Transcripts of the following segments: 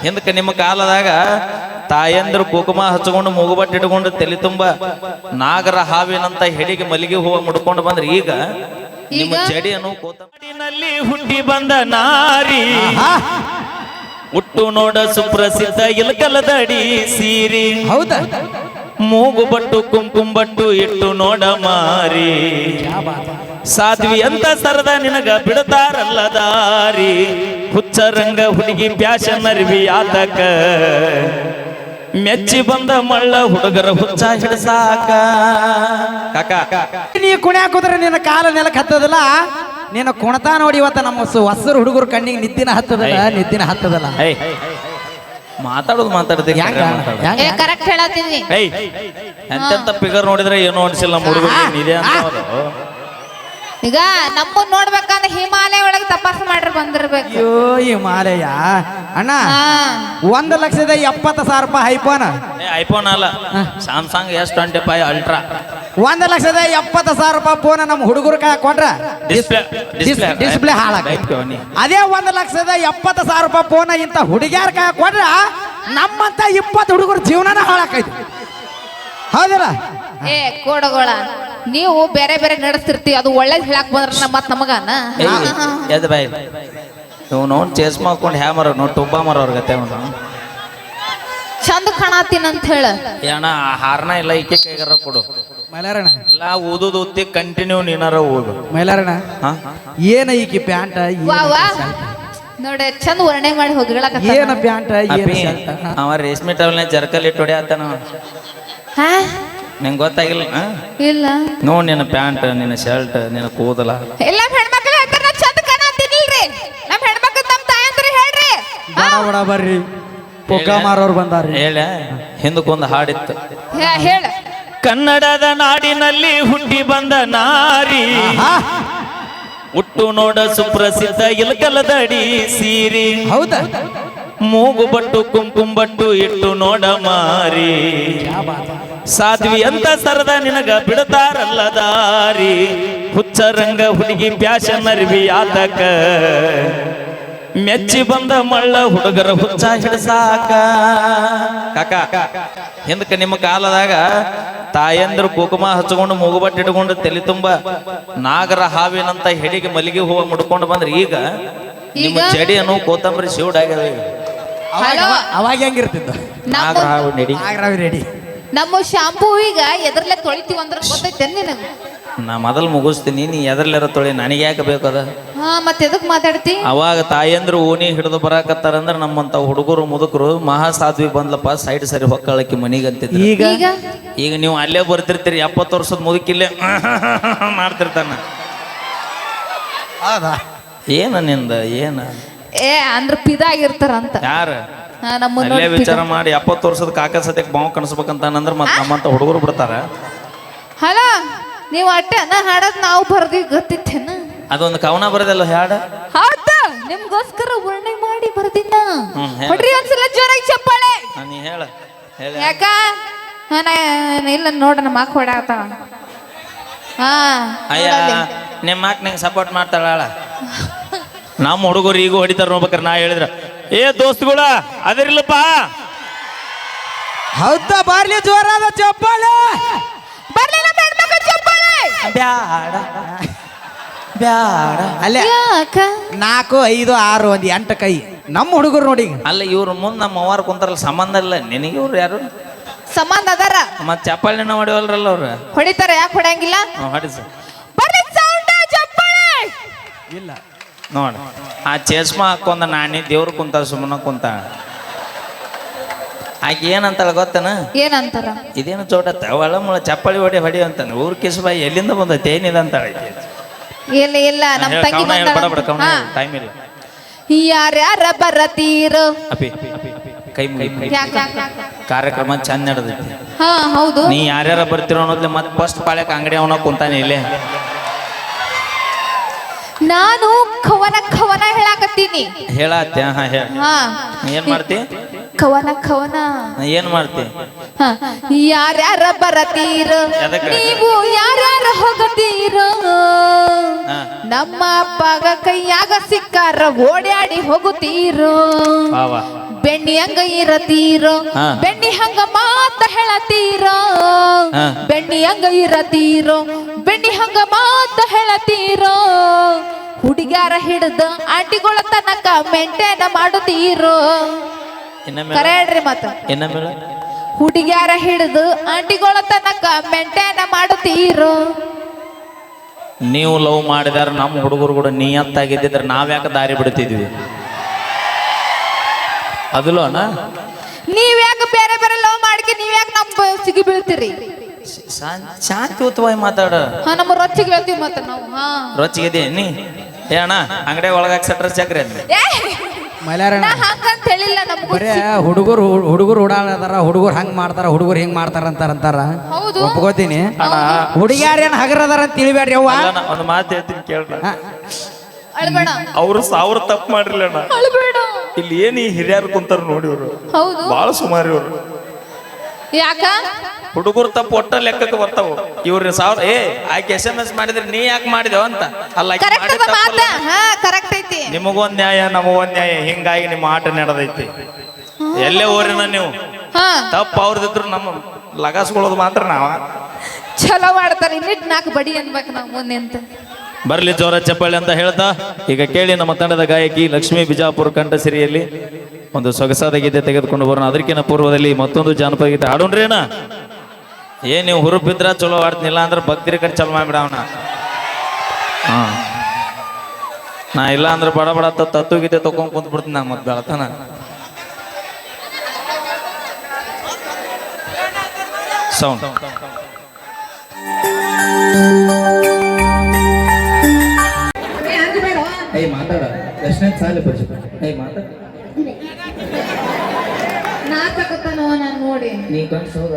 ಹಿಂದಕ್ಕೆ ನಿಮ್ಮ ಕಾಲದಾಗ ತಾಯಂದ್ರು ಕುಕುಮ ಹಚ್ಕೊಂಡು ಮೂಗುಬಟ್ಟು ಇಟ್ಕೊಂಡು ತಲೆ ತುಂಬ ನಾಗರ ಹಾವಿನಂತ ಹೆಡಿಗೆ ಮಲ್ಲಿಗೆ ಹೂವು ಮುಡ್ಕೊಂಡು ಬಂದ್ರೆ ಈಗ ನಿಮ್ಮ ಚಡಿಯನ್ನು ಜಡಿಯನ್ನು ಕೋತಂಬರಿನಲ್ಲಿ ಹುಟ್ಟಿ ಬಂದ ನಾರಿ. ಹುಟ್ಟು ನೋಡ ಸುಪ್ರಸಿದ್ಧ ಇಲಕಲದಡಿ ಸೀರಿ. ಹೌದಾ? ಮೂಗು ಬಟ್ಟು ಕುಂಕುಂ ಬಟ್ಟು ಇಟ್ಟು ನೋಡ ಮಾರಿ. ಸಾಧ್ವಿ ಅಂತ ಸರದ ನಿನಗ ಬಿಡತಾರಲ್ಲ ದಾರಿ. ಹುಚ್ಚರಂಗ ಹುಡುಗಿ ಪ್ಯಾಶನ್ ಅರಿವಿ ಆತಕ. ಮೆಚ್ಚಿ ಬಂದ ಮಳ್ಳ ಹುಡುಗರ ಹುಚ್ಚ ಹಿಡಸಾಕ. ಕಾಕ. ನೀ ಕುಣ್ಯಾಕ ಹೋದ್ರೆ ನಿನ್ನ ಕಾಲ ನೆಲಕ್ಕೆ ಹತ್ತದಲ್ಲ? ನಿನ್ನ ಕುಣತಾ ನೋಡಿ ಇವತ್ತ ನಮ್ಮ ಹಸರು ಹೊಸರು ಹುಡುಗರು ಕಣ್ಣಿಗೆ ನಿತ್ತಿನ ಹತ್ತದಲ್ಲ? ನಿತ್ತಿನ ಹತ್ತದಲ್ಲ? ಮಾತಾಡೋದು ಮಾತಾಡ್ತೀನಿ ಕರೆಕ್ಟ್ ಹೇಳತ್ತೀನಿ. ಏಯ್ ಎಂತೆಂತ ಫಿಗರ್ ನೋಡಿದ್ರೆ ಏನೋ ಅನ್ಸಿಲ್ಲ ಹುಡುಗರು ಇದೆ ಅಂತ ಅವ್ರು. ಈಗ ನಮ್ಮ ನೋಡ್ಬೇಕಂದ್ರೆ ಹಿಮಾಲಯ ಒಳಗೆ ತಪಾಸ್ ಮಾಡ್ರಿ ಬಂದಿರ್ಬೇಕು. ಅಯ್ಯೋ ಹಿಮಾಲಯ. ಮಾಲೆಯ ಅಣ್ಣ ಒಂದ್ ಲಕ್ಷದ ಎಪ್ಪತ್ತು ಸಾವಿರ ರೂಪಾಯಿ ಐಫೋನ್. ಏ ಐಫೋನ್ ಅಲ್ಲ. Samsung S twenty five ultra ಒಂದ್ ಲಕ್ಷದ ಎಪ್ಪತ್ತು ಸಾವಿರ ರೂಪಾಯಿ ಫೋನ್ ನಮ್ಮ ಹುಡುಗರು ಕೈ ಕೊಟ್ರ ಡಿಸ್ಪ್ಲೇ ಡಿಸ್ಪ್ಲೇ ಡಿಸ್ಪ್ಲೇ ಹಾಳಾಗ. ಅದೇ ಒಂದು ಲಕ್ಷದ ಎಪ್ಪತ್ತು ಸಾವಿರ ರೂಪಾಯಿ ಫೋನ್ ಇಂತ ಹುಡುಗಿಯರ ಕೈ ಕೊಟ್ರ ನಮ್ಮಂತ ಇಪ್ಪತ್ತು ಹುಡುಗರು ಜೀವನ ಹಾಳಾಕೈತಿ. ಹೌದಲ್ಲ? ಏ ಕೋಡಗೋಳ. ನೀವು ಬೇರೆ ಬೇರೆ ನಡೆಸ್ತಿರ್ತೀವಿ ಅದು ಒಳ್ಳೇದ್ ಹೇಳಕ್ ಬಂದ್ರ ಮತ್ ನಮಗನ? ಎದ್ ಬಾಯ್. ಇವ್ ನೋಡ್ ಚೇಸ್ ಮಾಡ್ಕೊಂಡು ಹ್ಯಾ ಮರ ನೋಡ್ ಮರ ಅವ್ರ ಗತೆ ಅವ್ನು. ಚಂದ ಕಾಣತ್ತೀನಿ ಅಂತ ಹೇಳ. ಏನ ಹಾರನ ಇಲ್ಲ ಈಕೆ ಕೈಗಾರ ಕೊಡು. ಮೈಲಾರಣ ಇಲ್ಲ ಓದೋದು ಓದ್ತಿ ಕಂಟಿನ್ಯೂ ನೀನಾರ ಓದು ಮೈಲಾರಣ ಹಾ? ಏನ ಈಕಿ ಪ್ಯಾಂಟ್ ವಾ ವಾ. ನೋಡಿ ಚಂದ ವರ್ಣೆ ಮಾಡಿ ಹೋಗಿಳಕ ಏನ ಪ್ಯಾಂಟ್ ಅವ ರೇಷ್ಮೆ ಟವಲ್ನ ಜರ್ಕಲ್ ಇಟ್ಟು ಆತನ ಹಾ? ನಿಂಗೆ ಗೊತ್ತಾಗಿಲ್ಲ? ಇಲ್ಲ. ನೋಡಿ ನಿನ್ನ ಪ್ಯಾಂಟ್ ನಿನ್ನ ಶರ್ಟ್ ನಿನ್ನ ಕೂದಲ. ಎಲ್ಲ ಹೆಣ್ಮಕ್ಳು ಹೇಳ್ತಾರೆ ನಾ ಚಂದ ಕಾಣತ್ತೀನಿಲ್ರಿ ನಮ್ ಹೆಣ್ಮಕ್ಳು ನಮ್ಮ ತಾಯಂದ್ರೆ ಹೇಳ್ರಿ. ಬಡ ಬಡ ಬರ್ರಿ. ಪೊಕ್ಕ ಮಾರೋರು ಬಂದಾರ ಹೇಳ. ಹಿಂದಕ್ಕೊಂದು ಹಾಡಿತ್ತು. ಹೇ- ಹೇಳ. ಕನ್ನಡದ ನಾಡಿನಲ್ಲಿ ಹುಟ್ಟಿ ಬಂದ ನಾರಿ. ಹಾ. ಹುಟ್ಟು ನೋಡ ಸುಪ್ರಸಿದ್ಧ ಇಲಕಲದಡಿ ಸೀರಿ. ಹೌದಾ? ಮೂಗು ಬಟ್ಟು ಕುಂಕುಂ ಬಟ್ಟು ಇಟ್ಟು ನೋಡ ಮಾರಿ. ಸಾಧ್ವಿ ಅಂತ ಸರದ ನಿನಗ ಬಿಡತಾರಲ್ಲ ದಾರಿ. ಹುಚ್ಚರಂಗ ಹುಡುಗಿ ಪ್ಯಾಶನ್ ಅರಿವಿ ಆತಕ. ಮೆಚ್ಚಿ ಬಂದ ಮಳ್ಳ ಹುಡುಗರ ಹುಚ್ಚ ಹಿಡಸಾಕ. ಕಾಕ ಹಿಂದಕ್ಕೆ ನಿಮ್ಮ ಕಾಲದಾಗ ತಾಯಂದ್ರು ಕುಕುಮ ಹಚ್ಕೊಂಡು ಮೂಗುಬಟ್ಟಿಟ್ಕೊಂಡು ತಲೆ ತುಂಬ ನಾಗರ ಹಾವಿನಂತ ಹೆಡಿಗೆ ಮಲಿಗೆ ಹೂವ ಮುಡ್ಕೊಂಡು ಬಂದ್ರೆ ಈಗ ನಿಮ್ಮ ಚಡಿಯನ್ನು ಕೋತಂಬರಿ ಶಿವಡಾಗ್ಯದ ಈಗ. ಹಲೋ. ಅವಾಗ ಹೆಂಗಿರ್ತಿದ್ದು ಹಾವು ನಡಿ. ರೆಡಿ ನಮ್ಮ ಶಾಂಪೂ ಈಗ ಎದ್ರಲ್ಲೇ ತೊಳಿತೀವಿ ಅಂದ್ರೆ ಗೊತ್ತೈತೆ ನಿನಗೆ? ನಾ ಮೊದಲು ಮುಗಿಸ್ತೀನಿ ನೀ ಎದರ್ಲಿರ ತೊಳಿ ನನಗೆ ಯಾಕೆ ಬೇಕದ ಹಾ ಮತ್ತೆ ಎದಕ್ ಮಾತಾಡ್ತಿ? ಅವಾಗ ತಾಯಂದ್ರು ಓಣಿ ಹಿಡಿದು ಬರಾಕತ್ತಾರಂದ್ರ ನಮ್ಮಂತ ಹುಡುಗರು ಮುದುಕರು ಮಹಾಸಾಧ್ವಿ ಬಂದ್ಲಪ್ಪ ಸೈಡ್ ಸರಿ ಹೊಕ್ಕಳಕ್ಕೆ ಮನಿಗೆ ಅಂತಿದ್ರು ಈಗ? ಈಗ? ಈಗ ನೀವು ಅಲ್ಲೇ ಬರ್ತಿರ್ತೀರಿ ಎಪ್ಪತ್ತು ವರ್ಷದ ಮುದುಕಿಲ್ಲೇ ಮಾಡ್ತಿರ್ತಾನ. ಹೌದಾ? ಏನ ನಿಂದ ಏನ? ಏ ಅಂದ್ರ ಪಿದಾಗಿರ್ತಾರಂತ ಯಾರು? ನಮ್ಮ ಅಲ್ಲೇ ವಿಚಾರ ಮಾಡಿ ಎಪ್ಪತ್ತು ವರ್ಷದ ಕಾಕ ಸತ್ಯಕ್ಕೆ ಬಾವು ಕಣಿಸ್ಬೇಕಂತ ಅಂದ್ರೆ ಮತ್ತೆ ನಮ್ಮಂತ ಹುಡುಗರು ಬಿಡ್ತಾರ. ಹಲೋ ನೀವು ಅಟ್ಟೆ ನಾ ಹಾಡೋದ್ ನಾವು ಬರ್ದಿ ಗೊತ್ತಿತ್ತೇನ? ಅದೊಂದು ಕವನ ಬರದಲ್ಲ ಹಾಡ? ಹೌದಾ ನಿಮ್ಗೋಸ್ಕರ ವರ್ಣೆ ಮಾಡಿ ಬರ್ದಿನ. ಹ್ಮ್, ಹೇಳು. ಹೊಡ್ರಿ ಒಂದ್ಸಲ ಜೋರಾಗಿ ಚಪ್ಪಾಳೆ. ಹಾ, ನೀ ಹೇಳ ಹೇಳ ಯಾಕ? ಹಾ, ನಾ- ಇಲ್ಲ ನೋಡ ನಮ್ಮ ಅಕ್ಕ ಹೊಡಾತಾವ ಹಾ ಅಯ್ಯ ನೋಡಲ್ಲಿ. ನಿಮ್ಮ ಅಕ್ಕ ನಂಗೆ ಸಪೋರ್ಟ್ ಮಾಡ್ತಾಳ ನಮ್ಮ ಹುಡುಗರು ಈಗ ಹೊಡಿತಾರ ನೋಡ್ಬೇಕಾರೆ ನಾ ಹೇಳಿದ್ರ. ಏ ದೋಸ್ತುಗಳ ಅದಿರ್ಲಪ್ಪ. ಹೌದಾ ಬಾರ್ಲಿ ಜೋರಾದ ಚಪ್ಪಾಳ. ಬ್ಯಾಡ. ಬ್ಯಾಡ. ಅಲ್ಲೇ ಯಾಕ? ನಾಲ್ಕು ಐದು ಆರು ಒಂದು ಎಂಟು ಕೈ. ನಮ್ಮ ಹುಡುಗರು ನೋಡಿ ಈಗ. ಅಲ್ಲ ಇವ್ರ ಮುಂದೆ ನಮ್ಮ ಅವ್ವಾರ ಕುಂತಾರಲ್ಲ ಸಂಬಂಧ ಇಲ್ಲ. ನಿನಗೆ ಇವ್ರು ಯಾರು? ಸಂಬಂಧ ಅದಾರ. ಮತ್ತೆ ಚಪ್ಪಾಳಿನ ಹೊಡಿವಲ್ರಲ್ಲ ಅವ್ರು. ಹೊಡಿತಾರ ಯಾಕೆ ಹೊಡಂಗಿಲ್ಲ? ಹ್ಞೂ ಹೊಡಿಸ ಬರ್ಲಿ ಸೌಂಡ್ ಚಪ್ಪಾಳೆ. ಇಲ್ಲ. ನೋಡ. ಆ ಚೇಸ್ಮಾ ಹಾಕೊಂದ ನಾಣಿ ದೇವ್ರು ಕುಂತ ಸುಮ್ಮನ ಕುಂತ. ಆಕೆ ಏನಂತಾಳ ಗೊತ್ತನ? ಏನಂತಾರ? ಇದೇನು ಚೋಟತ್ತ ಒಳ ಮುಳ ಚಪ್ಪಳಿ ಹೊಡಿ ಹೊಡಿ ಅಂತಾನೆ. ಊರ್ ಕಿಸಬಾಯಿ ಎಲ್ಲಿಂದ ಬಂದೈತೆ? ಏನಿದೆ ಅಂತಾಳೆ ಇಲ್ಲ ಇಲ್ಲ. ನಮ್ಮ ತಂಗಿ. ಟೈಮ್ ಇಲ್ಲ. ಯಾರ್ಯಾರ ಬರತೀರು? ಅಪಿ ಕೈ? ಕಾರ್ಯಕ್ರಮ ಚಂದ ನಡೆದೈತಿ. ಹಾ ಹೌದು. ನೀ ಯಾರ್ಯಾರ ಬರ್ತಿರೋ ಅನ್ನೋದ್ಲೆ ಮತ್ತೆ ಫಸ್ಟ್ ಪಾಳ್ಯಕ್ಕೆ ಅಂಗಡಿ ಅವನ ಕುಂತಾನೆ ಇಲ್ಲೇ. ನಾನು ಕವನ ಕವನ ಹೇಳಾಕತ್ತೀನಿ. ಹೇಳತ್ತೆ ಹಾ ಹೇಳ ಹಾ. ಏನ್ ಮಾಡ್ತಿ? ಕವನ ಕವನ ಏನ್ ಮಾಡ್ತಿ? ಹಾ. ಯಾರ್ಯಾರ ಬರತೀರ? ಎದಕ್ಕ? ನೀವು ಯಾರ್ಯಾರ ಹೋಗತೀರ? ಹಾ. ನಮ್ಮ ಅಪ್ಪಗ ಕೈಯಾಗ ಸಿಕ್ಕಾರ ಓಡಾಡಿ ಹೋಗುತ್ತೀರೋ? ವಾ ವಾ. ಬೆಣ್ಣಿ ಹಂಗ ಇರತೀರೋ. ಬೆಣ್ಣಿ ಹಂಗ ಮಾತ ಹೇಳತೀರೋ. ಬೆಣ್ಣಿ ಹಂಗ ಇರತೀರೋ? ಬೆಣ್ಣಿ ಹಂಗ ಮಾತ ಹೇಳತೀರೋ? ಹುಡುಗ್ಯಾರ ಹಿಡ್ದು ಆಂಟಿಗಳ ತನಕ ಮೇಂಟೈನ್ ಮಾಡುತ್ತೀರೋ? ಕರೆಯಡ್ರಿ ಮತ್ತ. ಹುಡುಗ್ಯಾರ ಹಿಡ್ದು ಆಂಟಿಗಳ ತನಕ ಮೇಂಟೈನ್ ಮಾಡುತ್ತೀರೋ? ನೀವು ಲವ್ ಮಾಡಿದಾರ ನಮ್ಮ ಹುಡುಗರು ಕೂಡ ನಿಯತ್ತಾಗಿದ್ದಿದ್ರೆ ನಾವ್ಯಾಕೆ ದಾರಿ ಬಿಡ್ತಿದ್ವಿ? ಅದಲ್ಲ ಅಣ್ಣ? ನೀವ್ ಯಾಕೆ ಬೇರೆ ಬೇರೆ ಲವ್ ಮಾಡ್ಕಿ ನೀವ್ ಯಾಕೆ ನಮ್ ಸಿಗಿ ಬೀಳ್ತೀರಿ? ಶಾಂತಿಯುತವಾಗಿ ಮಾತಾಡ. ಹಾ ನಮ್ಮ ರೊಚ್ಚಿಗೆ ಹೇಳ್ತೀವಿ ಮತ್ತೆ ನಾವು ಹಾ. ರೊಚ್ಚಿಗೆ ನೀ? ಏ ಅಣ್ಣ ಅಂಗಡಿ ಒಳಗಾಗ ಸಟ್ರ ಚಕ್ರಿ ಅಂದ್ರೆ ಏ, ಮಲ್ಯಾರ ನಾ ಹಂಗಂತ ಹೇಳಿಲ್ಲ ನಮ್ಗೂ ಬರೇ ಹುಡುಗರು ಹುಡುಗರು ಓಡಾಡದಾರ ಹುಡುಗರು ಹಂಗ್ ಮಾಡ್ತಾರ ಹುಡುಗರು ಹಿಂಗ್ ಮಾಡ್ತಾರ ಅಂತಾರ ಅಂತಾರ ಹೌದು. ಒಪ್ಕೋತೀನಿ. ಅಣ್ಣ ಹುಡುಗ್ಯಾರೇನ್ ಹಗರದಾರ ಅಂತ ತಿಳಿಬೇಡ್ರಿ ಅವ್ವ. ಅಲ್ಲ ನಾ ಒಂದು ಮಾತು ಹೇಳ್ತೀನಿ ಕೇಳ್ರ. ಅಳ್ಬೇಡ. ಅವ್ರು ಸಾವಿರ ತಪ್ಪು ಮಾಡಿರ್ಲಣ್ಣ ಅಳ್ಬೇಡ. ಇಲ್ಲಿ ಏನು ಈ ಹಿರಿಯರು ಕುಂತಾರ ನೋಡಿ ಅವರು ಹೌದು. ಬಹಳ ಸುಮಾರು ಇವ್ರು. ಯಾಕ? ಹುಡುಗರು ತಪ್ಪು ಒಟ್ಟ ಲೆಕ್ಕಕ್ಕೆ ಬರ್ತಾವ. ಇವ್ರ ಸಾವಿರ ಏ ಆಕೆ ಎಸ್ ಎಂ ಎಸ್ ಮಾಡಿದ್ರೆ ನೀ ಯಾಕೆ ಮಾಡಿದೆವು ಅಂತ. ಅಲ್ಲ ಕರೆಕ್ಟ್ ಐತಿ. ನಿಮಗೊಂದ್ ನ್ಯಾಯ ನಮಗೊಂದ್ ನ್ಯಾಯ. ಹಿಂಗಾಗಿ ನಿಮ್ಮ ಆಟ ನಡೆದೈತಿ. ಎಲ್ಲೇ ಊರಿನ ನೀವು? ಹಾ. ತಪ್ಪು ಅವ್ರದಿದ್ರು ನಮ್ಮ ಲಗಾಸ್ಕೊಳ್ಳೋದು ಮಾತ್ರ ನಾವ. ಚಲೋ ಮಾಡ್ತಾರೆ. ಇನ್ನಿಟ್ಟು ನಾಲ್ಕು ಬಡಿ ಅನ್ಬೇಕು ನಾವು ಮುಂದೆ ಅಂತ. ಬರ್ಲಿ ಜೋರ ಚಪ್ಪಾಳೆ ಅಂತ ಹೇಳ್ತಾ, ಈಗ ಕೇಳಿ ನಮ್ಮ ತಂಡದ ಗಾಯಕಿ ಲಕ್ಷ್ಮೀ ಬಿಜಾಪುರ ಕಂಠಸಿರಿಯಲ್ಲಿ ಒಂದು ಸೊಗಸಾದ ಗೀತೆ ತೆಗೆದುಕೊಂಡು ಬರೋಣ. ಅದಕ್ಕಿಂತ ಪೂರ್ವದಲ್ಲಿ ಮತ್ತೊಂದು ಜಾನಪದ ಗೀತೆ ಹಾಡೋಣ್ರಿ ಅಣ್ಣ. ಏನ್ ನೀವು ಹುರುಪಿದ್ರ ಚಲೋ ಆಡ್ತಿಲ್ಲ ಅಂದ್ರೆ ಭಕ್ತಿರ ಕಡೆ ಚಲೋ ಮಾಡ್ಬಿಡ ಅವನ. ಹಾ. ನಾ ಇಲ್ಲ ಅಂದ್ರೆ ಬಡ ಬಡ ತತ್ತು ಗೀತೆ ತಕೊಂಡ್ ಕುಂತ್ ಬಿಡ್ತೀನಿ ನಾ ಮತ್ತೆ ಬೆಳತನ. ಸೌಂಡ್ ಏಯ್ ಮಾತಾಡ. ಎಷ್ಟನೇ ಸಾಲ ಹೇ ಏಯ್ ಮಾತಾಡ. ನಾಚಕತ್ತಾನೋ ನಾನು ನೋಡಿ. ನೀ ಕನ್ಸು ಹೋದ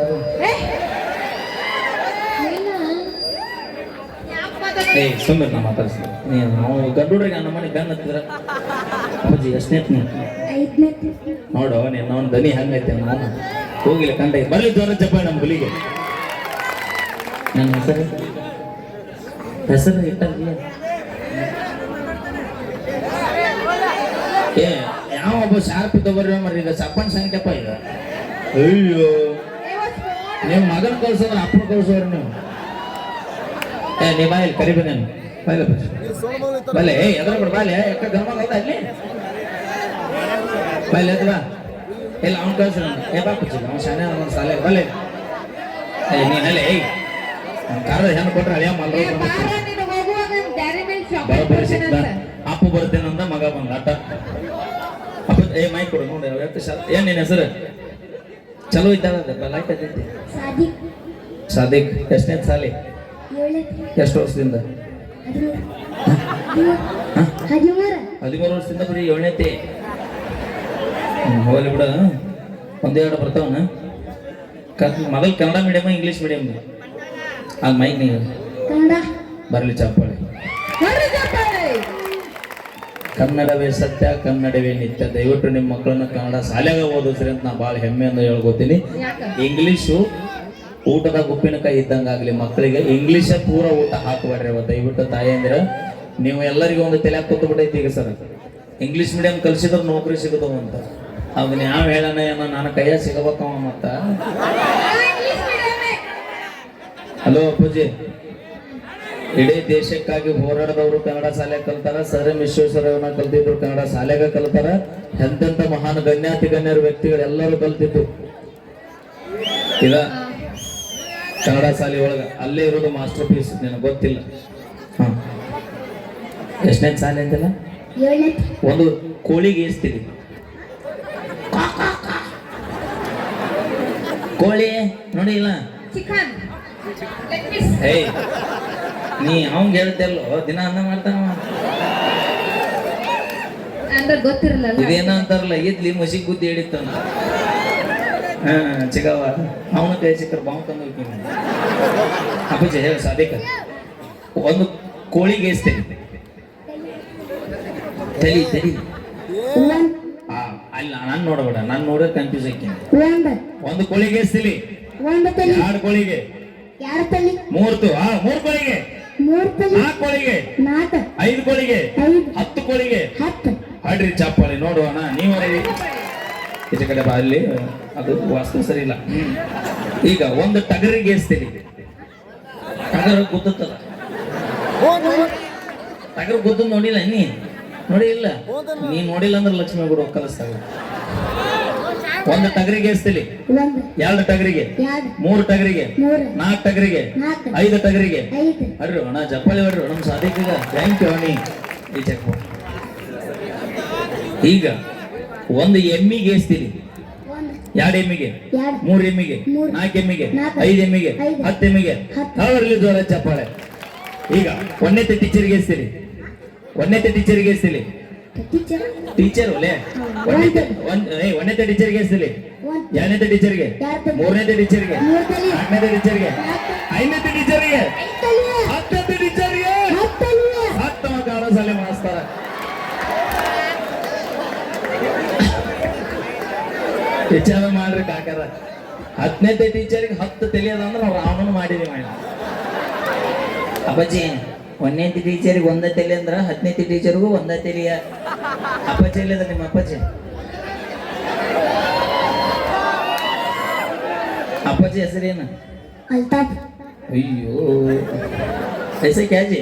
ಏಯ್ ಸುಮ್ಮನೆ ನಾ ಮಾತಾಡ್ಸಿ. ನೀ ನಾವು ಗಂಡು ಹುಡುಗ ನಮ್ಮ ಮನೆ ಗನ್ ಹತ್ತಿದ್ರ? ಅಪ್ಪಾಜಿ ಎಷ್ಟನೇ ನೋಡು ನೀನು ಅವ್ನ ದನಿ ಹಂಗೈತೆ ನಾನು ಹೋಗಿಲ್ಲ ಕಂಡ ಬರಲಿ ಜೋರ ಜಪ್ಪ ನಮ್ಮ ಗುಲಿಗೆ ನನ್ನ ಹೆಸರು? ಹೆಸರು ಇಟ್ಟಂಗಿಲ್ಲ. ಏ ಯಾವ ಒಬ್ಬ ಶಾರ್ಪ್ ಇದ್ದ ಬರ್ರಿ ಮರಿ ಈಗ ಚಪ್ಪನ್ ಸಂಖ್ಯಪ್ಪ ಈಗ. ಅಯ್ಯೋ. ನೀವು ಮಗನ ಕಳ್ಸೋದ್ರ ಅಪ್ಪನ ಕಳ್ಸೋರು ನೀವು. ಏ ನೀ ಬಾ ಇಲ್ಲಿ ಕರಿಬಿ ನಾನು ಬಲೆ ಬಲ್ಲೆ ಏ ಎದ್ರ ಬಿಡ ಬಾಲೆ. ಯಾಕ ಗಮನ ಹೌದಾ ಅಲ್ಲಿ ಬಲ್ಲೆ ಎದ್ ಬಾ. ಇಲ್ಲ ಅವ್ನು ಕಳ್ಸ. ಏ ಬಾ ಕುಚ್ಚಿ ಅವ್ನು ಶಾನೆ ಅವ್ನ ಸಾಲೆ. ಬಲೆ. ಏ ನೀನ್ ಅಲ್ಲೇ ಏಯ್. ಕಾರದ ಹೆಣ್ಣು ಕೊಟ್ರೆ ಅಳಿಯ ಮಲ್ರ ಬರೋಬ್ಬರಿ ಸಿಕ್ತ ಅಪ್ಪ ಅಂದ ಮಗ ಬಂದ. ಆತ. ಅಪ್ಪ ಏ ಮೈಕ್ ಕೊಡು ನೋಡಿ ಏನ್ ನಿನ್ನ ಹೆಸರು? ಚಲೋ ಇದ್ದಾಳ ಲೈಟ್ ಐತಿ ಸಾದಿಕ್. ಎಷ್ಟನೇ ಸಾಲಿ? ಎಷ್ಟು ವರ್ಷದಿಂದ? ಹದಿಮೂರು. ವರ್ಷದಿಂದ ಬರೀ ಏಳನೇತಿ ಹೋಗ್ಲಿ ಬಿಡ. ಒಂದೆರಡು ಬರ್ತಾವನ ಮೊದಲು ಕನ್ನಡ ಮೀಡಿಯಮ್ ಇಂಗ್ಲೀಷ್ ಮೀಡಿಯಮ್ ಆ ಮೈಕ್ ನೀವು ಬರಲಿ ಚಾಪಾಳಿ. ಕನ್ನಡವೇ ಸತ್ಯ, ಕನ್ನಡವೇ ನಿತ್ಯ. ದಯವಿಟ್ಟು ನಿಮ್ಮ ಮಕ್ಕಳನ್ನ ಕನ್ನಡ ಶಾಲೆಗೆ ಓದಿಸ್ರಿ ಅಂತ ನಾ ಭಾಳ ಅಂತ ಹೇಳ್ಕೊತೀನಿ. ಇಂಗ್ಲೀಷು ಊಟದ ಗುಪ್ಪಿನಕಾಯಿ ಇದ್ದಂಗೆ ಆಗಲಿ ಮಕ್ಕಳಿಗೆ. ಇಂಗ್ಲೀಷ ಪೂರ ಊಟ ಹಾಕಬೇಡ್ರಿ ಅವ ದಯವಿಟ್ಟು ತಾಯಂದಿರ, ನೀವು ಎಲ್ಲರಿಗೂ ಒಂದು ತಲೆ ಕೂತು ಬಿಟ್ಟೈತಿ ಈಗ ಸರ್. ಇಂಗ್ಲೀಷ್ ಮೀಡಿಯಂ ಕಲಿಸಿದ್ರೆ ನೌಕರಿ ಸಿಗದವ ಅಂತ. ಅದನ್ನ ಯಾವ ಹೇಳೋಣ ಏನೋ ನಾನು ಕೈಯ ಸಿಗಬೇಕವ ಮತ್ತ. ಹಲೋ ಅಪ್ಪಾಜಿ. ಇಡೀ ದೇಶಕ್ಕಾಗಿ ಹೋರಾಡದವರು ಕನ್ನಡ ಶಾಲೆ ಕಲ್ತಾರ ಸರ್ ಎಂ ವಿಶ್ವೇಶ್ವರಯ್ಯನ ಕಲ್ತಿದ್ರು ಕನ್ನಡ ಶಾಲೆಗ ಕಲ್ತಾರ. ಎಂತೆಂತ ಮಹಾನ್ ಗಣ್ಯಾತಿ ಗಣ್ಯರ ವ್ಯಕ್ತಿಗಳು ಎಲ್ಲರೂ ಕಲ್ತಿದ್ದು. ಇದ ಕನ್ನಡ ಶಾಲೆ ಒಳಗ ಅಲ್ಲೇ ಇರೋದು ಮಾಸ್ಟರ್ ಪೀಸ್ ನಿನಗೆ ಗೊತ್ತಿಲ್ಲ. ಹಾ. ಎಷ್ಟನೇ ಶಾಲೆ ಅಂತಿಲ್ಲ? ಒಂದು ಕೋಳಿಗೆ ಏಸ್ತೀವಿ ಕೋಳಿ ನೋಡಿ ಇಲ್ಲ. ಏಯ್. ನೀ ಅವಂಗ ಹೇಳ್ತಲ್ಲೋ ದಿನ ಅನ್ನ ಮಾಡ್ತಾನ. ಅಂದ್ರೆ ಗೊತ್ತಿರಲ್ಲ ಇದೇನ ಅಂತಾರಲ್ಲ ಇದ್ಲಿ ಮಸಿ ಗುದ್ದಿ ಹಿಡಿತಾನ. ಹಾ ಚಿಗವ ಅವನ ಕೈ ಸಿಕ್ಕರ್ ಬಾವು ತಂದು ಹೋಗ್ತೀನಿ ಅಪ್ಪಚ್ಚಿ ಹೇಳ ಸಾಧಿಕ. ಒಂದು ಕೋಳಿ ಗೇಸ್ತೇನೆ. ತಲಿ ತಲಿ. ಆ, ಅಲ್ಲ ನಾನು ನೋಡಬೇಡ ನಾನು ನೋಡಿದ್ರೆ ಕನ್ಫ್ಯೂಸ್ ಆಕೀನಿ ಒಂದು. ಕೋಳಿ ಗೇಸ್ತಿಲಿ ಎರಡು ಕೋಳಿಗೆ. ಮೂರ್ತು ಆ ಮೂರ್ ಕೋಳಿಗೆ. ನಾಲ್ಕು ಕೋಳಿಗೆ. ಐದು ಕೋಳಿಗೆ. ಹತ್ತು ಕೋಳಿಗೆ. ಹಾಡ್ರಿ ಚಪ್ಪಾಳಿ ನೋಡುವಣ ನೀವು ಈಚೆ ಕಡೆ ಬಾ ಅಲ್ಲಿ ಅದು ವಾಸ್ತು ಸರಿ ಇಲ್ಲ. ಈಗ ಒಂದು ಟಗರಿಗೆ ಏರಿಸ್ತೀನಿ. ಟಗರ್ ಗುದ್ದುತ್ತದ ಟಗರ್ ಗುದ್ದು ನೋಡಿಲ್ಲ ನೀ? ನೋಡಿ ಇಲ್ಲ. ನೀ ನೋಡಿಲ್ಲ ಅಂದ್ರೆ ಲಕ್ಷ್ಮೀ ಗುರು ಕಲಿಸ್ತಾವೆ ಒಂದು ಟಗರಿಗೆ ಎಷ್ಟಿಲಿ ಒಂದು. ಎರಡು ಟಗರಿಗೆ ಎರಡು. ಮೂರು ಟಗರಿಗೆ ಮೂರು. ನಾಲ್ಕು ಟಗರಿಗೆ ನಾಲ್ಕು. ಐದು ಟಗರಿಗೆ ಐದು. ಅಡ್ರಿ ಅಣ್ಣ ಜಪ್ಪಾಳಿ ಹೊಡ್ರಿ ನಮ್ಮ ಸಾಧಿಕ ಥ್ಯಾಂಕ್ ಯು ಅಣ್ಣಿ ಈ ಚೆಕ್ ಈಗ ಒಂದು ಎಮ್ಮಿಗೆ ಎಷ್ಟಿಲಿ ಎರಡು ಎಮ್ಮಿಗೆ? ಮೂರು ಎಮ್ಮಿಗೆ. ನಾಲ್ಕು ಎಮ್ಮಿಗೆ. ಐದು ಎಮ್ಮಿಗೆ. ಹತ್ತು ಎಮ್ಮಿಗೆ. ಅವರಲ್ಲಿ ಜೋರ ಚಪ್ಪಾಳೆ ಈಗ ಒಂದನೇ ಟೀಚರ್ಗೆ ಎಷ್ಟಿಲಿ ಒಂದನೇ ಟೀಚರ್ಗೆ ಏಸ್ತೀನಿ ಟೀಚರ್ ಟೀಚರ್ ಒಲೆ ಒಂದನೇ ಟೀಚರ್ಗೆ ಒಂದು. ಎರಡನೇ ಟೀಚರ್ಗೆ. ಮೂರನೇ ಟೀಚರ್ಗೆ ನಾಲ್ಕನೇ ಟೀಚರ್ಗೆ. ಐದನೇ ಟೀಚರ್ಗೆ ಹತ್ತನೇ ಟೀಚರ್ಗೆ ಹತ್ತವ ಕಾಡ ಸಾಲೆ ಮಾಸ್ತರ. ವಿಚಾರ ಮಾಡ್ರಿ ಕಾಕರ. ಹತ್ತನೇ ಟೀಚರ್ಗೆ ಹತ್ತು ತೆಲಿಯದ ಅಂದ್ರೆ ನಾವು ರಾಮನ್ ಮಾಡಿದೀವಿ ಮೇಡಮ್. ಅಪ್ಪಾಜಿ ಒಂದನೇ ಟೀಚರ್ ಒಂದೇ ತಲೆ ಅಂದ್ರೆ ಹತ್ತನೇ ಟೀಚರ್ಗೂ ಒಂದೇ ತಲೆಯ ಅಪ್ಪಾಜಿ ಅಲ್ಲದ ನಿಮ್ಮ ಅಪ್ಪಾಜಿ ಅಪ್ಪಾಜಿ ಹೆಸರೇನು? ಅಯ್ಯೋ. ಹೆಸರು ಕ್ಯಾಜಿ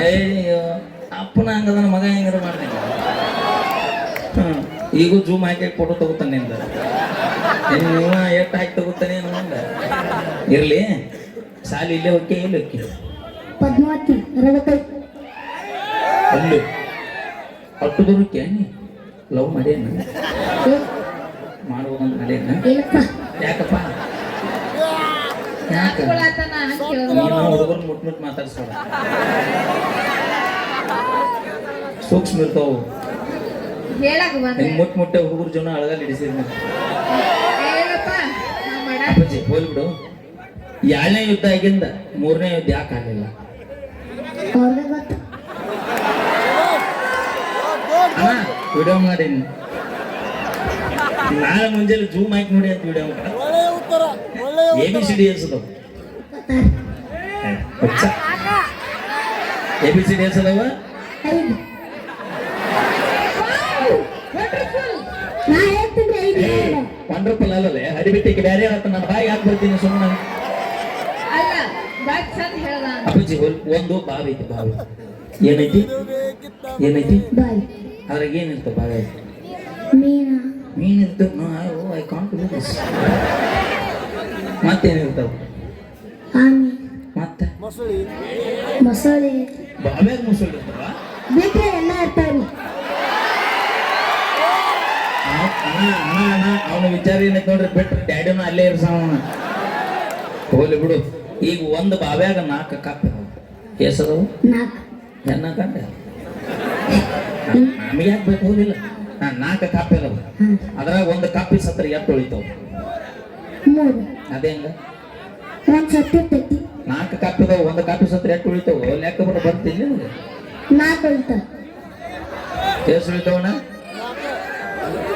ಅಯ್ಯೋ. ಅಪ್ಪನ ಹಂಗದ ಮಗ ಹೆಂಗ್ರ ಮಾಡ್ತೀನಿ ಈಗೂ ಜೂಮ್ ಹಾಕಿ ಫೋಟೋ ತಗೋತಾನೆ ಎಷ್ಟು ಹಾಕಿ ತಗೋತಾನೆ ಇರ್ಲಿ. ಸಾಲಿ ಇಲ್ಲೇ ಹೊಕ್ಕೆ ಏನು ಹೊಕ್ಕೆ ಪದ್ಮಾವತಿ ರವಕೈ ಅಲ್ಲೂ ಹತ್ತು ಬರೋಕೆ ಲವ್ ಮಾಡೇನು ಮಾಡ್ಬೋದಂತ ಮಾಡೇನ ಯಾಕಪ್ಪ? ಯಾಕ? ಹುಡುಗರು ಮುಟ್ ಮುಟ್ ಮಾತಾಡ್ಸೋಣ ಸೂಕ್ಷ್ಮ ಇರ್ತಾವು. ಮುಟ್ ಮುಟ್ಟೆ ಹುಡುಗರ ಜನ ಅಳಗಲ್ಲಿ ಅಪ್ಪಾಜಿ ಹೋಲ್ಬಿಡು ಎರಡನೇ ಯುದ್ಧ ಆಗಿಂದ ಮೂರನೇ ಯುದ್ಧ ಯಾಕೆ ಆಗಲಿಲ್ಲ? ವಿಡಿಯೋ ಮಾಡೀನಿ. ನಾಳೆ ಮುಂಜಾನೆ ಜೂಮ್ ಹಾಕಿ ನೋಡಿ ಅಂತ video A B C D ಅದಾವ ಎ ಬಿ ಸಿ ಡಿ ಹೇಳು. ವಂಡರ್ಫುಲ್ ಅಲ್ಲದೆ ಹರಿಬಿಟ್ಟಿಗೆ ಬೇರೆ ಅಂತ ನಾನು ಬಾಯಿ ಹಾಕ್ಬಿಡ್ತೀನಿ ಸುಮ್ಮನೆ ಹೋಲ್- ಒಂದು ಬಾವಿ ಐತಿ ಬಾವಿ ಏನೈತಿ? ಏನೈತಿ? ಅದ್ರ ಅದ್ರಾಗ ಏನಿರ್ತ ಬಾವಿ ಐತಿ? ಮೀನ್. ಇರ್ತದ ನೋ ಐ ಕಾಂಟ್ ದಿಸ್ ಮತ್ತೇನಿರ್ತಾವ ಆಮಿ. ಮತ್ತೆ? ಮೊಸಳೆ. ಬಾವ್ಯಾಗ ಮುಸುಳ್ ಇರ್ತಾವ? ಬಿಟ್ರೆ ಎಲ್ಲ ಇರ್ತಾವ್ರಿ ಅವನ ವಿಚಾರ ಏನೈತಿ ನೋಡ್ರಿ ಬಿಟ್ರೆ ಡ್ಯಾಡಿನ ಅಲ್ಲೇ ಇರ್ಸ ಹೋಗ್ಲಿ ಬಿಡು. ಈಗ ಒಂದು ಬಾವ್ಯಾಗ ನಾಲ್ಕು ಕಪ್ ಹೆಸರು ಹೆಣ್ಣ ಕಂಡ ನಮಗೆ ಯಾಕೆ ಬೇಕು ಹೋಗಿಲ್ಲ ನಾಲ್ಕು ಕಾಪಿ ಅದಾವ ಅದ್ರಾಗ ಒಂದು ಕಾಪಿ ಸತ್ರ ಎತ್ತು ಉಳಿತಾವ? ಅದೇ ಹಂಗ? ನಾಲ್ಕು ಕಪ್ ಅದಾವ ಒಂದು ಕಪ್ಪಿ ಸತ್ರ ಎಟ್ಟು ಉಳಿತಾವ? ಲೆಕ್ಕ ಬರ ಬರ್ತೀನಿ ನಾಲ್ಕು ಉಳ್ತಾವ. ಎಷ್ಟು ಉಳಿತಾವಣ್ಣ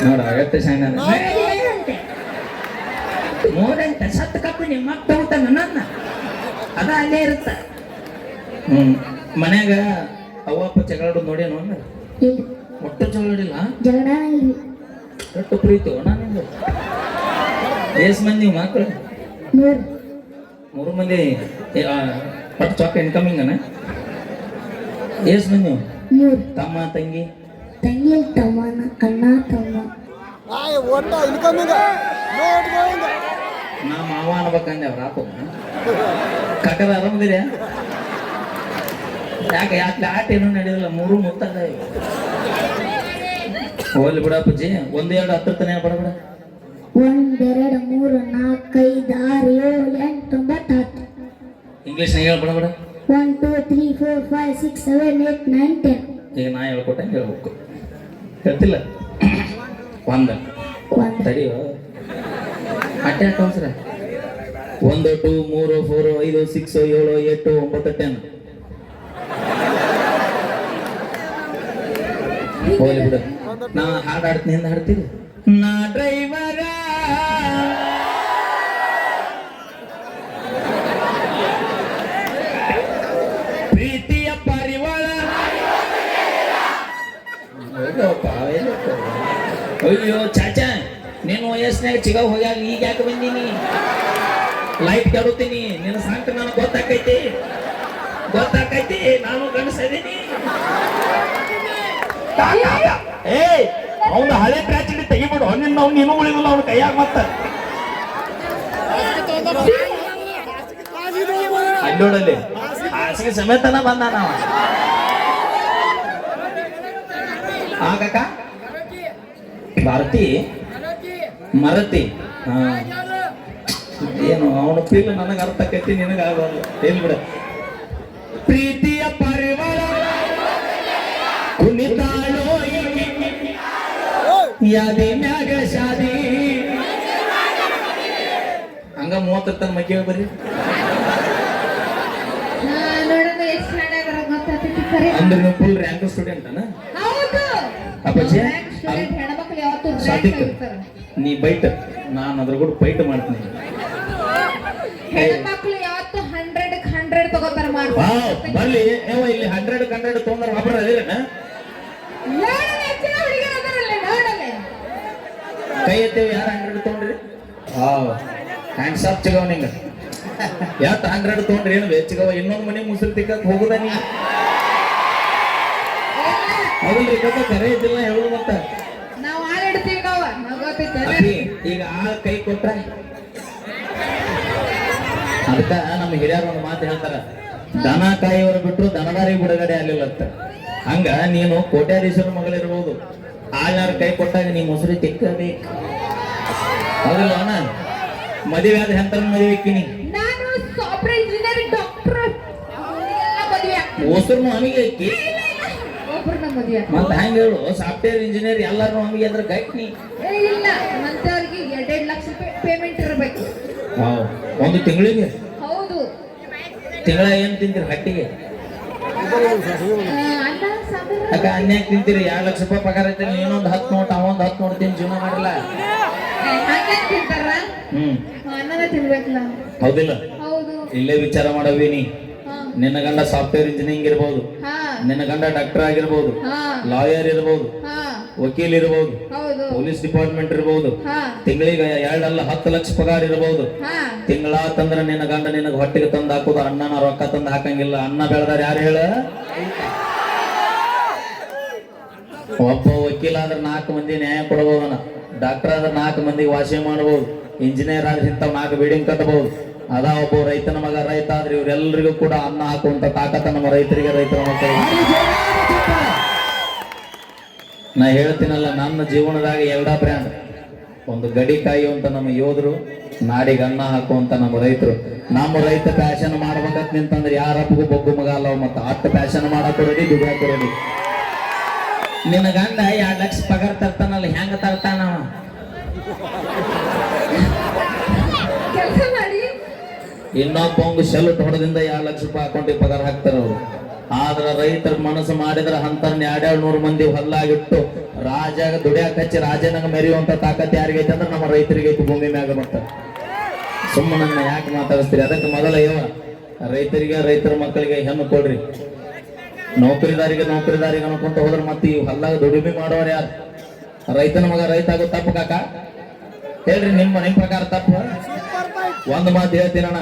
ನೋಡ ಮೂರಂಟ ಸತ್ತು ಕಪ್ಪಿ ನಿಮ್ಮ ಅಪ್ಪ ತಗೋತಾನ ನನ್ನ. ಅದ ಅಲ್ಲೇ ಇರುತ್ತ. ಹ್ಮ್. ಮನ್ಯಾಗ ಅವ್ವ ಅಪ್ಪ ಜಗಳಾಡೋದು ನೋಡೇನು ಅಂದ ಇಲ್ಲಿ ಒಟ್ಟು ಜಗಳಾಡಿಲ್ಲ ಜಗಳ ಒಟ್ಟು ಪ್ರೀತಿ ಅಣ್ಣ ಎಷ್ಟು ಏಸ್ ಮಂದಿ ನೀವು ಮಕ್ಕಳು ಮೂರು. ಮೂರು ಮಂದಿ ಪಟ್ ಒಟ್ಟು ಇನ್ಕಮಿಂಗ್ ಅನ? ಏಸ್ ಮಂದಿ ನೀವು? ಮೂರು. ತಮ್ಮ ತಂಗಿ? ತಂಗಿ ತಮ್ಮನ ಅಣ್ಣ ತಮ್ಮ. ನಾ ಮಾವ ಅನ್ಬೇಕಂದೆ ಅವ್ರ ಆಪ ಕಾಕದ ಆರಾಮದಿರ ಯಾಕೆ ಯಾಕೆ ಆಟ ಏನೂ ನಡೆಯಲ್ಲ ಮೂರು ಮುತ್ತದ ಹೋಗ್ಲಿ ಬಿಡಪ್ಪಜ್ಜಿ ಒಂದೆರಡು ಎರಡು ತನೇ ಬಡಬೇಡ. ಒಂದೆರಡು ಎರಡು ಮೂರು ನಾಲ್ಕೈದು ಐದು ಆರು ಏಳು ಎಂಟು ಒಂಬತ್ತು ಹತ್ತು ಇಂಗ್ಲೀಷ್ನಾಗ ಹೇಳಿ ಬಡಬೇಡ one two three four five six seven eight nine ten ಈಗ ನಾ ಹೇಳ್ಕೊಟ್ಟೆ ಹೇಳ್ಬೇಕು. ಗೊತ್ತಿಲ್ಲ ಒಂದ. ಒಂದು. ತಡಿಯೋ. ಅಟ್ಟೆ ಅವಸರ ಒಂದು, ಟೂ, ಮೂರು, ಫೋರ್, ಐದು, ಸಿಕ್ಸ್, ಏಳು, ಎಂಟು, ಒಂಬತ್ತು, ಟೆನ್. ಹೋಗ್ಲಿ ಬಿಡು. ನಾ ಹಾಡು ಹಾಡ್ತೀನಿ ಹಾಡ್ತೀರಿ? ನಾ ಡ್ರೈವರ. ಪ್ರೀತಿಯ ಪರಿವಾರ. ಅಯ್ಯೋ, ಚಾಚಾ. ನೀನು ವಯಸ್ಸಿನಾಗ ಚಿಗಾವ್ ಹೋಗ್ಯಾಗ ಈಗ ಯಾಕೆ ಬಂದೀನಿ? ಲೈಟ್ ಕೆಡುತ್ತೀನಿ. ನಿನ್ನ ಸಾಂಟ್ ನನಗೆ ಗೊತ್ತಾಕೈತಿ. ಗೊತ್ತಾಕೈತಿ. ನಾನು ಗಣಸದೀನಿ ಏ ಅವನು ಹಳೆ ಪ್ಯಾಚಿಡಿ ತೆಗಿಬಿಡು. ನಿನ್ನ ಅವ್ನು ಇನ್ನೂ ಉಳಿದಿಲ್ಲ ಅವನ ಕೈಯಾಗ ಮತ್ತ. ಅಲ್ಲೋಡಲ್ಲಿ. ಹಾಸಿಗೆ ಸಮೇತನ ಬಂದ ನಾವ ಆಗಕ್ಕ ಭಾರತಿ. ಮರತಿ. ಹಾ. ಏನು ಅವನ ಫೀಲ್ ನನಗೆ ಅರ್ಥ ಆಕೈತಿ ನಿನಗೆ ಆಗಲ್ಲ ಎಲ್ಲಿ ಬಿಡ. ಪ್ರೀತಿಯ ಪರಿವಾರ. ಕುಣಿತಾಳೋ ಯಾದಿ ಮ್ಯಾಗ ಶಾದಿ. ಹಂಗ ಮೂವತ್ತರ ತನ ಮಗ್ಗೆ ಬರ್ರಿ. ಅಂದ್ರೆ ನೀವು ಫುಲ್ ರ್ಯಾಂಕ್ ಸ್ಟೂಡೆಂಟ್ ಅಪ್ಪಾಜಿ? ಸಾದಿಕ್ ನೀ ಬೈಟ್ ನಾನು ಅದ್ರ ಕೂಡ ಬೈಟ್ ಮಾಡ್ತೀನಿ. ಹೆಣ್ಮಕ್ಳು ಯಾವತ್ತೂ ಹಂಡ್ರೆಡ್ ಹಂಡ್ರೆಡ್ ತಗೋತಾರ ವಾವ್ ಮಾಡ್ತಾರೆ ಬರ್ಲಿ ಏವ ಇಲ್ಲಿ ಹಂಡ್ರೆಡ್ ಹಂಡ್ರೆಡ್ ತೊಗೊಂಡ್ರ ಒಬ್ಬರ ಕೈ ಎತ್ತೇವೆ ಯಾರು ಹಂಡ್ರೆಡ್ ತೊಗೊಂಡ್ರಿ? ಥ್ಯಾಂಕ್ಸ್ ಆಫ್ ಚಿಗವ ನಿಂಗ. ಯಾತ್ ಹಂಡ್ರೆಡ್ ತೊಗೊಂಡ್ರಿ? ಏನು ಚಿಗವ ಇನ್ನೊಂದು ಮನೆ ಮುಸುರು ತಿಕ್ಕಕ್ ಹೋಗುದ ನೀ? ಹೌದಲ್ರಿ ಕರೆ ಇದ್ದಿಲ್ಲ ಹೇಳುದು ಮತ್ತ ನಾವು ಹಾಲು ಇಡ್ತೀವಿ ನಾವು ನಾವು ಗೊತ್ತೈತೆ ಅಪ್ಪಿ, ಈಗ ಆ ಕೈ ಕೊಟ್ರ? ಅದಕ್ಕ ನಮ್ಮ ಹಿರಿಯರು ಒಂದು ಮಾತು ಹೇಳ್ತಾರ ದನ ಕಾಯಿಯವರು ಬಿಟ್ಟರು ದನದಾರಿ ಬಿಡುಗಡೆ ಆಗ್ಲಿಲ್ಲ ಅಂತ. ಹಂಗ ನೀನು ಕೋಟ್ಯಾಧೀಶರ ಮಗಳಿರ್ಬೋದು ಆಳ್ಯಾರ ಕೈ ಕೊಟ್ಟಾಗ ನೀ ಮೊಸರು ತಿಕ್ಕಬೇಕು. ಹೌದಿಲ್ಲ ಅಣ್ಣ? ಮದುವೆ ಆದ ಎಂತ ಮದುವೆ ಇಕ್ಕಿನಿ. ಓಸರ್ನು ನಮಗೆ ಇಕ್ಕಿ. ಒಬ್ರನ್ನ ಮದುವೆ ಆಗ್ತೀನಿ. ಮತ್ತ ಹೆಂಗ ಹೇಳು? ಸಾಫ್ಟ್ವೇರ್ ಇಂಜಿನಿಯರ್ ಎಲ್ಲಾರು ನಮಗೆ ಅಂದ್ರೆ ಗಟ್ಟಿ. ಏ, ಇಲ್ಲ. ಮಂತವ್ರಿಗೆ ಎರಡೆರಡು ಲಕ್ಷ ರೂಪಾಯಿ ಪೇಮೆಂಟ್ ಇರಬೇಕು. ವಾವ್. ಒಂದು ತಿಂಗಳಿಗೆ? ಹೌದು. ತಿಂಗಳ ಏನ್ ತಿಂತೀರಿ ಹಟ್ಟಿಗೆ? ಆ, ಅನ್ನ ಸಾಂಬಾರು. ಅಕ್ಕ ಅನ್ಯಾಕ್ ತಿಂತೀರಿ? ಎರಡ್ ಲಕ್ಷ ರೂಪಾಯಿ ಪಗಾರ ಐತೆ. ನೀನೊಂದ್ ಹತ್ತು ನೋಟ್ ಅವೊಂದ್ ಹತ್ತು ನೋಟ್ ತಿಂದು ಜೀವನ ಮಾಡಲ್ಲ ಹಂಗೆ ತಿಂತಾರ? ಹ್ಮ್. ಅನ್ನದ ತಿನ್ಬೇಕಲ್ಲ. ಹೌದಿಲ್ಲ? ಹೌದು. ಇಲ್ಲೇ ವಿಚಾರ ಮಾಡವಿ ನೀ ಹಾ. ನಿನ್ನ ಗಂಡ ಸಾಫ್ಟ್ವೇರ್ ಇಂಜಿನಿಯರಿಂಗ್ ಇರ್ಬೋದು. ಹಾ. ನಿನ್ನ ಗಂಡ ಡಾಕ್ಟರ್ ಆಗಿರ್ಬೋದು ಲಾಯರ್ ಇರ್ಬೋದು ವಕೀಲ್ ಇರ್ಬೋದು ಪೊಲೀಸ್ ಡಿಪಾರ್ಟ್ಮೆಂಟ್ ಇರ್ಬೋದು ತಿಂಗಳಿಗೆ ಎರಡಲ್ಲ ಹತ್ತು ಲಕ್ಷ ಪಗಾರ ಇರ್ಬೋದು. ತಿಂಗಳ ತಂದ್ರ ನಿನ್ನ ಗಂಡ ನಿನಗೆ ಹೊಟ್ಟೆಗೆ ತಂದು ಹಾಕೋದು ಅಣ್ಣನ ರೊಕ್ಕ ತಂದು ಹಾಕಂಗಿಲ್ಲ ಅನ್ನ ಬೆಳೆದಾರ ಯಾರು ಹೇಳ? ಒಬ್ಬ ವಕೀಲ ಆದ್ರೆ ನಾಲ್ಕು ಮಂದಿ ನ್ಯಾಯ ಕೊಡಬಹುದನ ಡಾಕ್ಟರ್ ಆದ್ರೆ ನಾಲ್ಕು ಮಂದಿಗೆ ವಾಸಿ ಮಾಡಬಹುದು ಇಂಜಿನಿಯರ್ ಆದ್ರೆ ಇಂಥವ್ ನಾಲ್ಕು ಬಿಲ್ಡಿಂಗ್ ಕಟ್ಟಬಹುದು ಅದ ಒಬ್ಬ ರೈತನ ಮಗ ರೈತ ಆದ್ರೆ ಇವರೆಲ್ಲರಿಗೂ ಕೂಡ ಅನ್ನ ಹಾಕುವಂತ ತಾಕತ್ತ ನಮ್ಮ ರೈತರಿಗೆ, ರೈತರ ಮಕ್ಕಳು ನಾ ಹೇಳ್ತೀನಲ್ಲ, ನನ್ನ ಜೀವನದಾಗ ಎರಡ ಬ್ರ್ಯಾಂಡ್. ಒಂದು ಗಡಿ ಕಾಯುವಂತ ನಮ್ಮ ಯೋಧರು ನಾಡಿಗೆ ಅನ್ನ ಹಾಕುವಂತ ನಮ್ಮ ರೈತರು. ನಮ್ಮ ರೈತ ಪ್ಯಾಶನ್ ಮಾಡ್ಬೇಕಂತ ನಿಂತಂದ್ರೆ ಯಾರಪ್ಪಗೂ ಬೊಗ್ಗು ಮಗ ಅಲ್ಲ ಮತ್ತೆ? ಅಷ್ಟು ಪ್ಯಾಷನ್ ಮಾಡಕ್ಕೆ ರೆಡಿ ನಿನ್ನ ಗಂಡ, ಎರಡ್ ಲಕ್ಷ ಪಗಾರ ತರ್ತಾನಲ್ಲ, ಹೆಂಗ ತರ್ತಾನವ ಇನ್ನೊಬ್ಬ ಶೆಲ್ ಹೊಡೆದಿಂದ ಎರಡು ಲಕ್ಷ ರೂಪಾಯಿ ಅಕೌಂಟಿಗೆ ಪಗಾರ ಹಾಕ್ತಾರ ಅವರು. ಆದ್ರ ರೈತರ ಮನಸ್ಸು ಮಾಡಿದ್ರ ಅಂತ ಎರಡೆರಡು ನೂರು ಮಂದಿ ಹೊಲ್ಲಾಗಿಟ್ಟು ರಾಜಾಗ ದುಡಿಯಾಕ ಹಚ್ಚಿ ರಾಜನಂಗ ಮೆರೆಯುವಂತ ತಾಕತ್ ಯಾರಿಗೈತೆ ಅಂದ್ರೆ ನಮ್ಮ ರೈತರಿಗೆ ಐತಿ ಭೂಮಿ ಮ್ಯಾಗ ಮತ್ತ ಸುಮ್ಮನನ್ನ ಯಾಕೆ ಮಾತಾಡಿಸ್ತೀರಿ? ಅದಕ್ಕೆ ಮೊದಲ ಇವ, ರೈತರಿಗೆ, ರೈತರ ಮಕ್ಕಳಿಗೆ ಹೆಣ್ಣು ಕೊಡ್ರಿ. ನೌಕರಿದಾರಿಗೆ ನೌಕರಿದಾರಿಗೆ ಅನ್ಕೊಂತ ಹೋದ್ರೆ ಮತ್ತೆ ಈ ಹೊಲ್ಲಾಗ ದುಡಿಮೆ ಮಾಡೋರು ಯಾರು? ರೈತನ ಮಗ ರೈತ ಆಗೋ ತಪ್ಪು ಕಾಕ? ಹೇಳ್ರಿ ನಿಮ್ಮ ನಿಮ್ಮ ಪ್ರಕಾರ ತಪ್ಪು. ಒಂದ್ ಮಾತು ಹೇಳ್ತೀನಣ್ಣ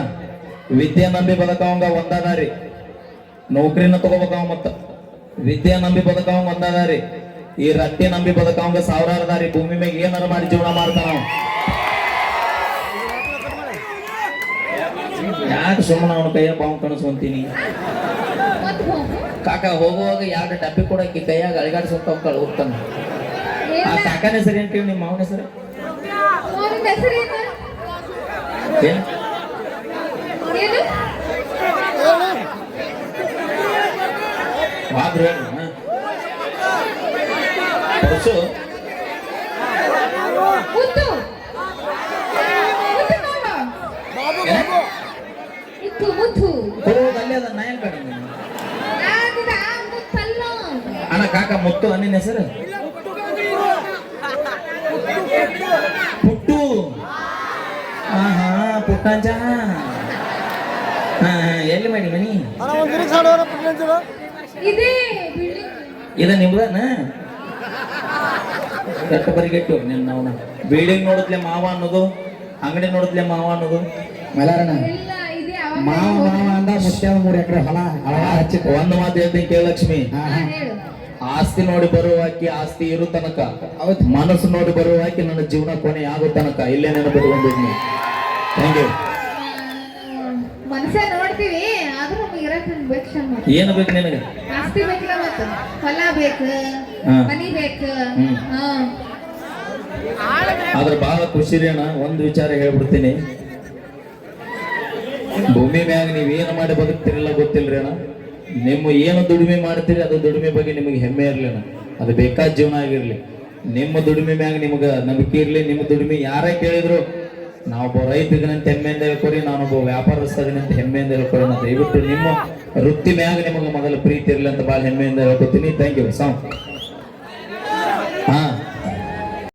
ವಿದ್ಯೆ ನಂಬಿ ಬದಕವಂಗ ಒಂದಾದಾರಿ ನೌಕರಿನ ತಗೋಬೇಕಾವ ಮತ್ತ. ವಿದ್ಯೆ ನಂಬಿ ಬದಕವಂಗ ಒಂದಾದಾರಿ ಈ ರಟ್ಟಿ ನಂಬಿ ಬದಕವಂಗ ಸಾವಿರಾರು ದಾರಿ ಭೂಮಿ ಮ್ಯಾಗ ಏನಾರ ಮಾಡಿ ಜೀವನ ಮಾಡ್ತಾನ. ಯಾಕೆ ಸುಮ್ಮನೆ ಅವನ ಕೈಯ ಬಾವು ಕಣಿಸ್ಕೊಂತೀನಿ? ಕಾಕ ಹೋಗುವಾಗ ಯಾರು ಡಬ್ಬಿ ಕೊಡಕ್ಕೆ ಕೈಯಾಗ ಅಳಿಗಾಡಿಸ್ಕೊಂತ ಹೋಗ್ತಾನ. ಆ ಕಾಕನ ಹೆಸರು ಏನ್ ಕೇಳಿ, ನಿಮ್ಮ ಮಾವನ ಹೆಸರು? ನಾನಿದ ಅಣ್ಣ. ಕಾಕ ಮುತ್ತು ಅನ್ನಿನ ಹೆಸರು? ಪುಟ್ಟಂಜ ಹಾ ಹಾ, ಎಲ್ಲಿ ಮಾಡಿ ಮನಿ? ಇದೇ ಬಿಲ್ಡಿಂಗ್ ಇದ ನಿಮ್ದನ? ಕೆಟ್ಟ ಬರಿಗೆಟ್ಟು ನಿನ್ನ ಅವನ ಬಿಲ್ಡಿಂಗ್ ನೋಡಿದ್ಲೆ ಮಾವ ಅನ್ನೋದು ಅಂಗಡಿ ನೋಡಿದ್ಲೆ ಮಾವ ಅನ್ನೋದು. ಮಲಾರಣ ಇಲ್ಲ ಇದೆ ಮಾವ ಮಾವ ಅಂದ ಮುತ್ಯಾವ ಮೂರು ಎಕರೆ ಹೊಲ ಹಚ್ಚಿ ಒಂದು ಮಾತು ಹೇಳ್ತೀನಿ ಹಾ ಆಸ್ತಿ ನೋಡಿ ಬರುವಾಕಿ ಆಸ್ತಿ ಇರು ತನಕ. ಮನಸ್ಸು ನೋಡಿ ಬರುವಾಕಿ ನನ್ನ ಜೀವನ ಕೊನೆ ಆಗೋ ತನಕ. ಇಲ್ಲೇ ನೆನಪಿಟ್ಕೊಂಡಿದ್ನಿ ಥ್ಯಾಂಕ್ ಯು ಮನಸ್ಸ ನೋಡ್ತೀವಿ ಆದ್ರೂ ನಮಗೆ ಇರಕ್ ಬೇಕು ಏನು ಬೇಕು ನಿನಗೆ? ಆಸ್ತಿ ಬೇಕಿಲ್ಲ ಮತ್ತ. ಹೊಲ ಬೇಕು. ಮನಿ ಬೇಕು. ಆದ್ರೆ ಬಹಳ ಖುಷಿ ರೀ ಅಣ್ಣ ಒಂದು ವಿಚಾರ ಹೇಳ್ಬಿಡ್ತೀನಿ. ಭೂಮಿ ಮ್ಯಾಗ ನೀವೇನು ಮಾಡಿ ಬದುಕ್ತಿರಲ್ಲ ಗೊತ್ತಿಲ್ರಿ ಅಣ್ಣ? ನಿಮ್ಮ ಏನು ದುಡಿಮೆ ಮಾಡ್ತೀರಿ ಅದು ದುಡಿಮೆ ಬಗ್ಗೆ ನಿಮಗೆ ಹೆಮ್ಮೆ ಇರಲಿ ಅಣ್ಣ. ಅದು ಬೇಕಾದ ಜೀವನ ಆಗಿರ್ಲಿ. ನಿಮ್ಮ ದುಡಿಮೆ ಮ್ಯಾಗ ನಿಮ್ಗೆ ನಂಬಿಕೆ ಇರಲಿ ನಿಮ್ಮ ದುಡಿಮೆ ಯಾರೇ ಕೇಳಿದ್ರು ನಾವೊಬ್ಬ ರೈತರಿಗಂತ ಹೆಮ್ಮೆಯಿಂದ ಹೇಳ್ಕೊರಿ ನಾನೊಬ್ಬ ವ್ಯಾಪಾರಸ್ಥದಿನಂತ ಹೆಮ್ಮೆಯಿಂದ ಹೇಳ್ಕೊರಿ ಅಂತ ದಯವಿಟ್ಟು ನಿಮ್ಮ ವೃತ್ತಿ ಮ್ಯಾಗ ನಿಮಗೆ ಮೊದಲು ಪ್ರೀತಿ ಇರಲಿ ಅಂತ ಭಾಳ ಹೆಮ್ಮೆಯಿಂದ ಹೇಳ್ಕೊತೀನಿ. Thank you song